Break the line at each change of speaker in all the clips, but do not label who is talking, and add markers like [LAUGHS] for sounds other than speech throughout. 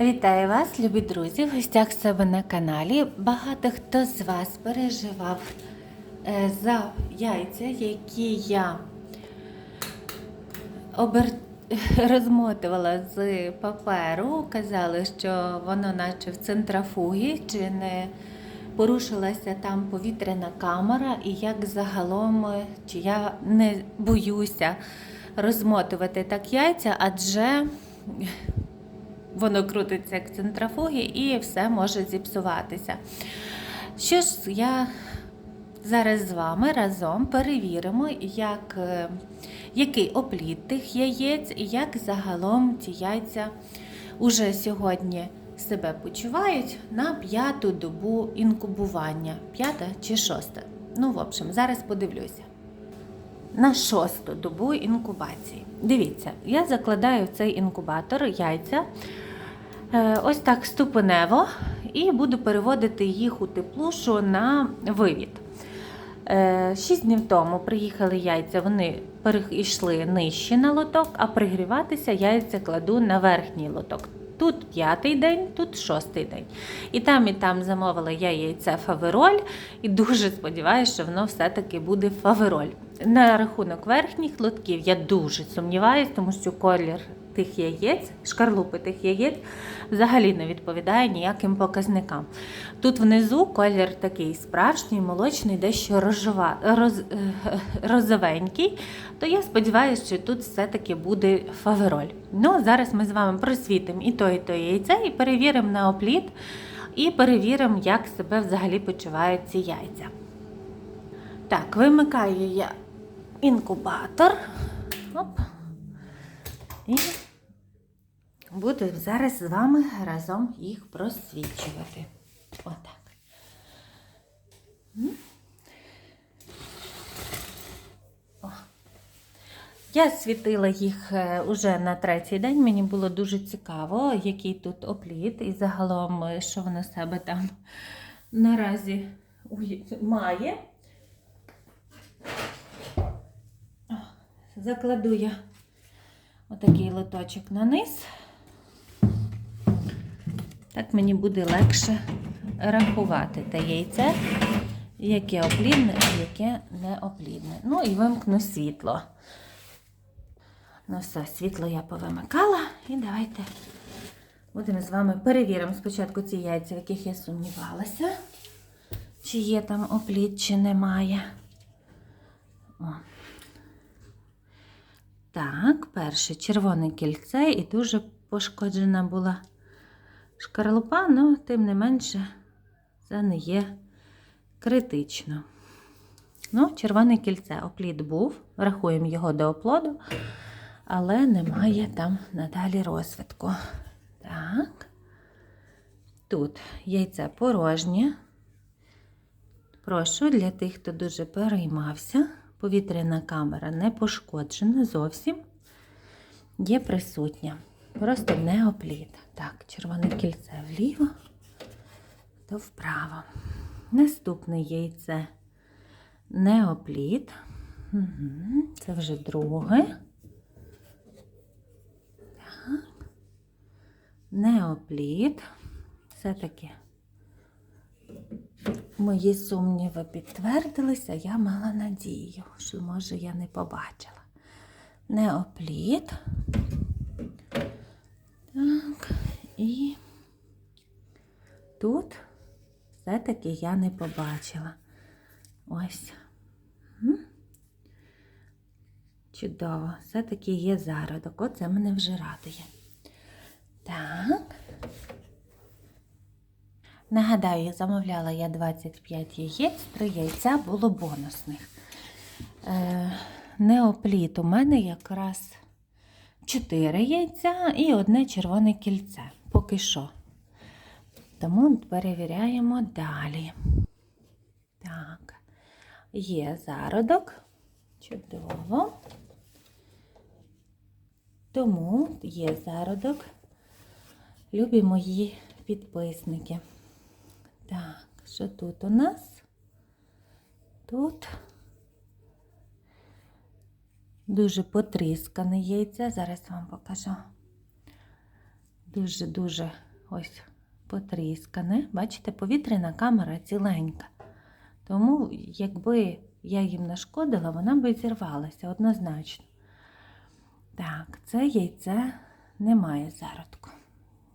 Вітаю вас, любі друзі, в гостях себе на каналі. Багато хто з вас переживав е, за яйця, які я обер... [LAUGHS] розмотувала з паперу. Казали, що воно наче в центрафугі, чи не порушилася там повітряна камера, і як загалом, чи я не боюся розмотувати так яйця, адже воно крутиться як в центрафугі і все може зіпсуватися. Що ж, я зараз з вами разом перевіримо, як, е, який опліт тих яєць і як загалом ці яйця уже сьогодні себе почувають на п'яту добу інкубування. П'ята чи шоста? Ну, в общем, зараз подивлюся на шосту добу інкубації. Дивіться, я закладаю в цей інкубатор яйця ось так ступенево і буду переводити їх у теплушу на вивід. Е, Шість днів тому приїхали яйця, вони перейшли нижче на лоток, а пригріватися яйця кладу на верхній лоток. Тут п'ятий день, тут шостий день. І там, і там замовила я яйце фавероль, і дуже сподіваюся, що воно все-таки буде фавероль. На рахунок верхніх лотків я дуже сумніваюся, тому що колір тих яєць, шкарлупи тих яєць взагалі не відповідає ніяким показникам. Тут внизу колір такий справжній, молочний, дещо розжива, роз, е, розовенький, то я сподіваюся, що тут все-таки буде фавероль. Ну, зараз ми з вами просвітимо і то, і то яйце, і перевіримо на опліт, і перевіримо, як себе взагалі почувають ці яйця. Так, вимикаю я інкубатор. Оп. І буду зараз з вами разом їх просвічувати. Отак. Я світила їх е, уже на третій день. Мені було дуже цікаво, який тут опліт і загалом, е, що воно себе там наразі має. Закладу я отакий лоточок на низ. Так мені буде легше рахувати те яйце, яке оплідне, а яке не оплідне. Ну і вимкну світло. Ну все, світло я повимикала. І давайте будемо з вами перевіримо спочатку ці яйця, в яких я сумнівалася, чи є там оплід, чи немає. О. Так, перше червоне кільце і дуже пошкоджена була шкарлупа, але тим не менше це не є критично. Ну, червоне кільце оплід був, рахуємо його до оплоду, але немає там надалі розвитку. Так. Тут яйце порожнє. Прошу для тих, хто дуже переймався. Повітряна камера не пошкоджена зовсім. Є присутня. Просто не опліт. Так, червоне кільце вліво, то вправо. Наступне яйце неопліт. Угу. Це вже друге. Так. Неопліт. Все-таки мої сумніви підтвердилися, я мала надію, що, може, я не побачила. Неопліт. Так, і тут все-таки я не побачила. Ось. Чудово, все-таки є зародок. Оце мене вже радує. Так. Нагадаю, замовляла я 25 яєць, 3 яйця було бонусних. Е, неопліт у мене якраз 4 яйця і одне червоне кільце. Поки що. Тому перевіряємо далі. Так, є зародок. Чудово. Тому є зародок. Любі мої підписники. Так, що тут у нас? Тут дуже потріскане яйце. Зараз вам покажу. Дуже-дуже ось потріскане. Бачите, повітряна камера ціленька. Тому, якби я їм нашкодила, вона би зірвалася однозначно. Так, це яйце не має зародку.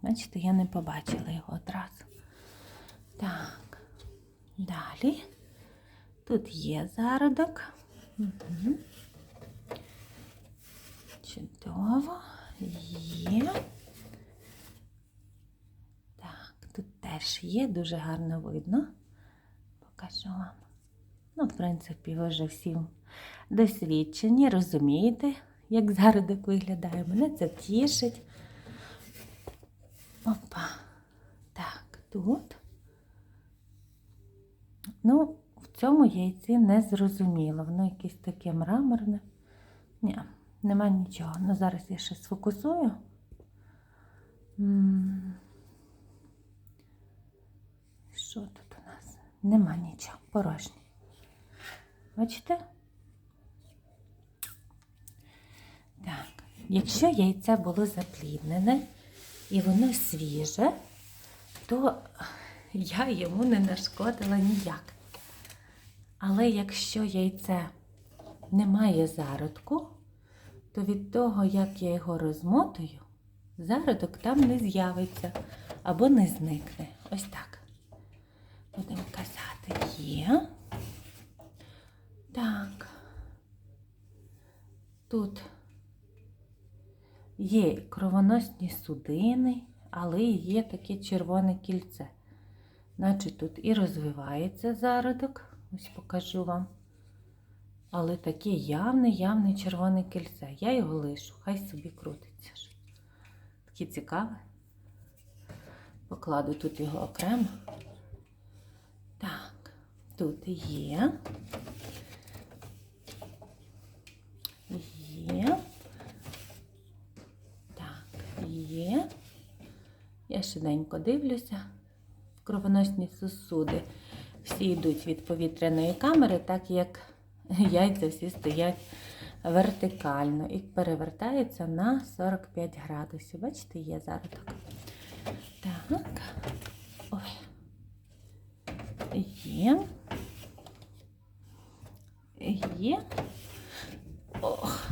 Бачите, я не побачила його одразу. Так, далі. Тут є зародок. Угу. Чудово. Є. Так, тут теж є, дуже гарно видно. Покажу вам. Ну, в принципі, ви вже всім досвідчені, розумієте, як зародок виглядає. Мене це тішить. Опа. Так, тут. Ну, в цьому яйці не зрозуміло. Воно якесь таке мраморне. Ні, нема нічого. Ну, зараз я ще сфокусую. Що тут у нас? Нема нічого, порожнє. Бачите? Так, якщо яйце було запліднене і воно свіже, то я йому не нашкодила ніяк. Але якщо яйце не має зародку, то від того, як я його розмотую, зародок там не з'явиться або не зникне. Ось так. Будемо казати, є. Так. Тут є кровоносні судини, але є таке червоне кільце. Значить, тут і розвивається зародок, ось покажу вам. Але таке явне, явне червоне кільце. Я його лишу, хай собі крутиться. Таке цікаве. Покладу тут його окремо. Так, тут є. Є. Так, є. Я швиденько дивлюся. Кровоносні сосуди всі йдуть від повітряної камери, так як [LAUGHS] яйця всі стоять вертикально і перевертаються на 45 градусів. Бачите, є зародок. Так. Ой. Є. Є. Ох.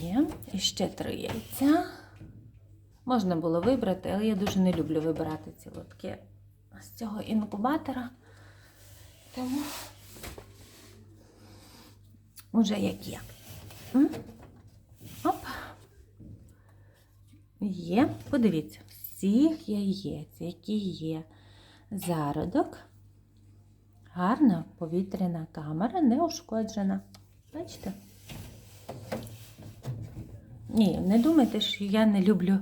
Є. І ще три яйця. Можна було вибрати, але я дуже не люблю вибирати ці лотки з цього інкубатора. Тому уже як є. Оп. Є. Подивіться, всіх яєць, які є зародок. Гарна повітряна камера, не ушкоджена. Бачите? Ні, не думайте, що я не люблю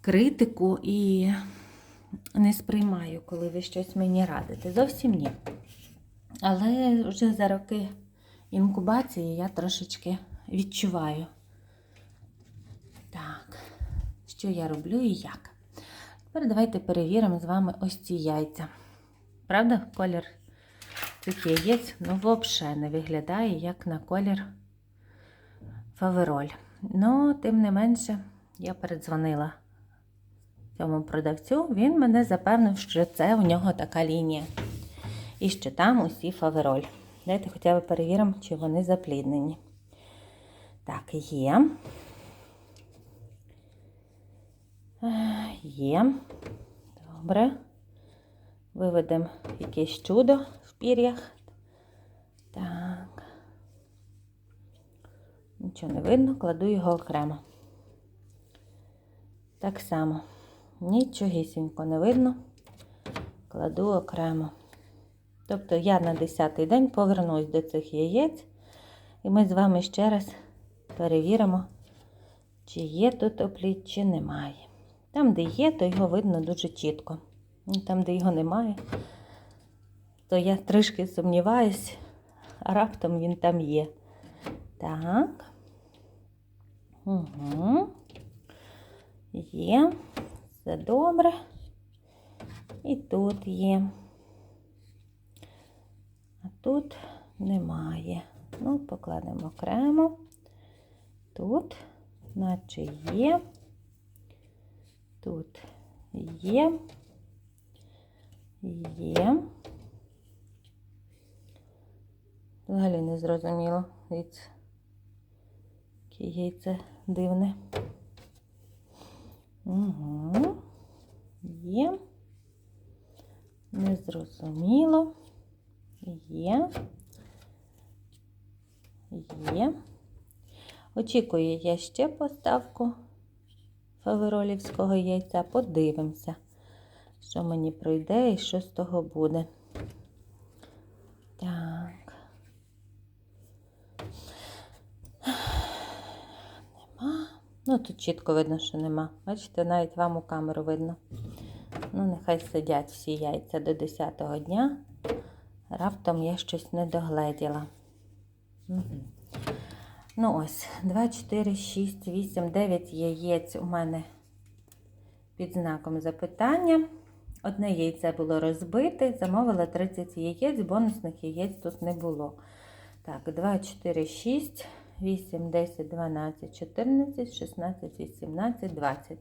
критику і не сприймаю, коли ви щось мені радите. Зовсім ні. Але вже за роки інкубації я трошечки відчуваю. Так, що я роблю і як. Тепер давайте перевіримо з вами ось ці яйця. Правда, колір цих яєць ну, взагалі не виглядає як на колір фавероль. Ну, тим не менше, я передзвонила цьому продавцю, він мене запевнив, що це у нього така лінія. І що там усі фавероль. Давайте хоча б перевіримо, чи вони запліднені. Так, є. Є. Добре. Виведемо якесь чудо в пір'ях. Так. Нічого не видно, кладу його окремо. Так само. Нічогісінько не видно. Кладу окремо. Тобто я на 10-й день повернусь до цих яєць, і ми з вами ще раз перевіримо, чи є тут опліт, чи немає. Там, де є, то його видно дуже чітко. Там, де його немає, то я трішки сумніваюсь, а раптом він там є. Так. Угу. Є. Все добре. І тут є. А тут немає. Ну, покладемо окремо. Тут, наче є. Тут є. Є. Взагалі не зрозуміло. Яйце дивне. Угу. Є. Незрозуміло. Є. Є. Очікую я ще поставку фаверолівського яйця. Подивимося, що мені пройде і що з того буде. Так. Нема. Ну, тут чітко видно, що нема. Бачите, навіть вам у камеру видно. Ну, нехай сидять всі яйця до 10-го дня. Раптом я щось не догледіла. Угу. Ну ось, 2, 4, 6, 8, 9 яєць у мене під знаком запитання. Одне яйце було розбите, замовила 30 яєць, бонусних яєць тут не було. Так, 2, 4, 6, 8, 10, 12, 14, 16, 18, 20.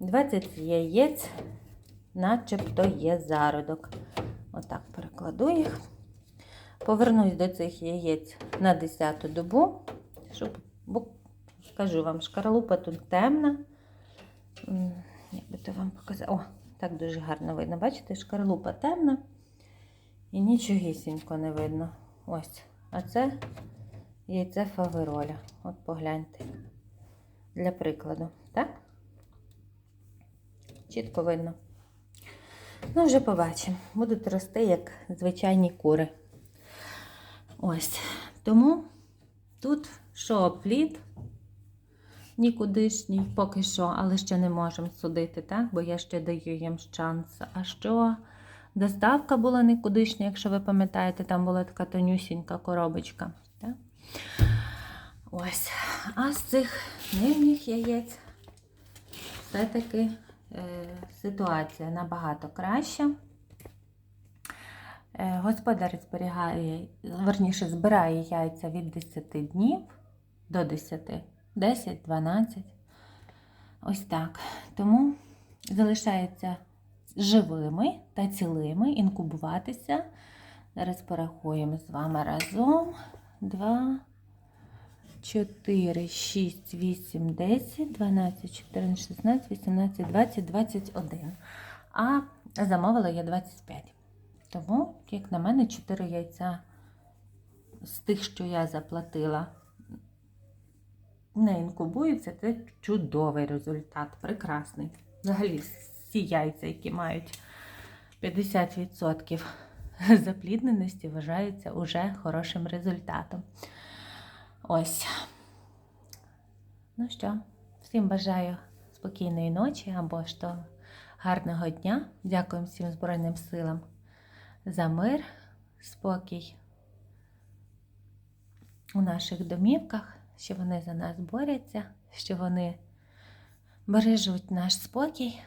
20 яєць, начебто є зародок. Отак перекладу їх. Повернусь до цих яєць на 10-ту добу, щоб, бо, скажу вам, шкарлупа тут темна. Як би то вам показати? О, так дуже гарно видно. Бачите, шкарлупа темна і нічогісінько не видно. Ось. А це яйце фавероля. От погляньте. Для прикладу. Так? Чітко видно. Ну, вже побачимо. Будуть рости, як звичайні кури. Ось. Тому тут що плід нікудишній, поки що, але ще не можемо судити, так? бо я ще даю їм шанс. А що доставка була нікудишня, якщо ви пам'ятаєте, там була така тонюсінька коробочка. Так? Ось. А з цих нижніх яєць все-таки е, ситуація набагато краща. Е, Господар зберігає, верніше, збирає яйця від 10 днів до 10, 10, 12. Ось так. Тому залишається живими та цілими інкубуватися. Зараз порахуємо з вами разом. 2, 4, 6, 8, 10, 12, 14, 16, 18, 20, 21. А замовила я 25. Тому, як на мене, 4 яйця з тих, що я заплатила, не інкубуються. Це чудовий результат, прекрасний. Взагалі, всі яйця, які мають 50% [LAUGHS] заплідненості, вважаються уже хорошим результатом. Ось. Ну що, всім бажаю спокійної ночі або ж то гарного дня. Дякую всім Збройним силам за мир, спокій у наших домівках, що вони за нас борються, що вони бережуть наш спокій.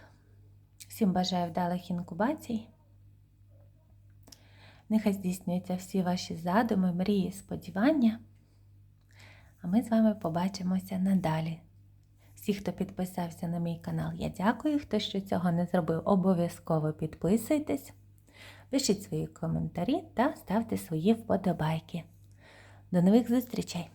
Всім бажаю вдалих інкубацій. Нехай здійснюються всі ваші задуми, мрії, сподівання. А ми з вами побачимося надалі. Всі, хто підписався на мій канал, я дякую. Хто ще цього не зробив, обов'язково підписуйтесь, пишіть свої коментарі та ставте свої вподобайки. До нових зустрічей!